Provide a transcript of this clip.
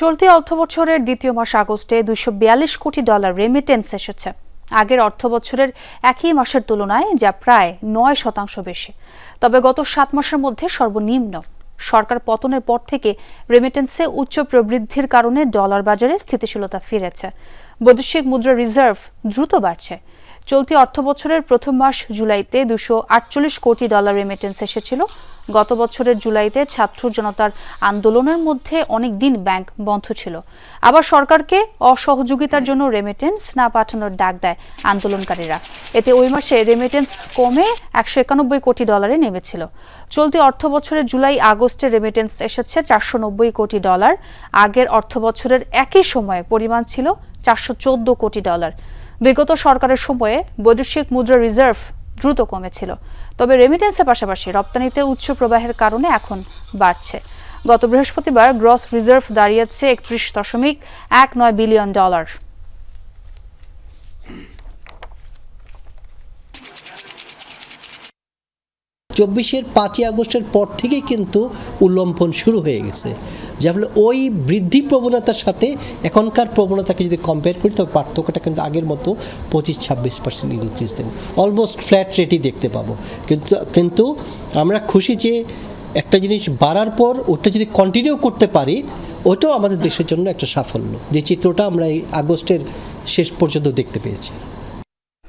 চলতি অর্থবছরের দ্বিতীয় মাস আগস্টে দুইশো বিয়াল্লিশ কোটি ডলার রেমিটেন্স এসেছে। আগের অর্থবছরের একই মাসের তুলনায় যা প্রায় নয় শতাংশ বেশি। তবে গত সাত মাসের মধ্যে সর্বনিম্ন। সরকার পতনের পর থেকে রেমিটেন্সে উচ্চ প্রবৃদ্ধির কারণে ডলার বাজারে স্থিতিশীলতা ফিরেছে। বৈদেশিক মুদ্রা রিজার্ভ দ্রুত বাড়ছে। চলতি অর্থবছরের প্রথম মাস জুলাইতে দুশো কোটি ডলার রেমিটেন্স এসেছিল। গত বছরের জুলাইতে ছাত্র জনতার আন্দোলনের মধ্যে অনেক দিন ব্যাংক বন্ধ ছিল। আবার সরকারকে অসহযোগিতার জন্য রেমিটেন্স না পাঠানোর ডাক দেয় আন্দোলনকারীরা। এতে ওই মাসে রেমিটেন্স কমে একশো একানব্বই কোটি ডলারে নেমেছিল। চলতি অর্থ বছরের জুলাই আগস্টে রেমিটেন্স এসেছে চারশো নব্বই কোটি ডলার আগের অর্থ বছরের একই সময়ে পরিমাণ ছিল চারশো চোদ্দ কোটি ডলার বিগত সরকারের সময়ে বৈদেশিক মুদ্রা রিজার্ভ দ্রুত কমেছিল। তবে রেমিটেন্সের পাশাপাশি রপ্তানিতে উচ্চ প্রবাহের কারণে এখন বাড়ছে। গত বৃহস্পতিবার গ্রস রিজার্ভ দাঁড়িয়েছে একত্রিশ দশমিক এক নয় বিলিয়ন ডলার চব্বিশের পাঁচই আগস্টের পর থেকেই কিন্তু উল্লম্ফন শুরু হয়ে গেছে। যার ফলে ওই বৃদ্ধি প্রবণতার সাথে এখনকার প্রবণতাকে যদি কম্পেয়ার করি, তবে পার্থক্যটা কিন্তু আগের মতো পঁচিশ, ছাব্বিশ পার্সেন্ট ইনক্রিজ দেবে। অলমোস্ট ফ্ল্যাট রেটই দেখতে পাবো। কিন্তু কিন্তু আমরা খুশি যে একটা জিনিস বাড়ার পর ওটা যদি কন্টিনিউ করতে পারি, ওটাও আমাদের দেশের জন্য একটা সাফল্য। যে চিত্রটা আমরা এই আগস্টের শেষ পর্যন্ত দেখতে পেয়েছি।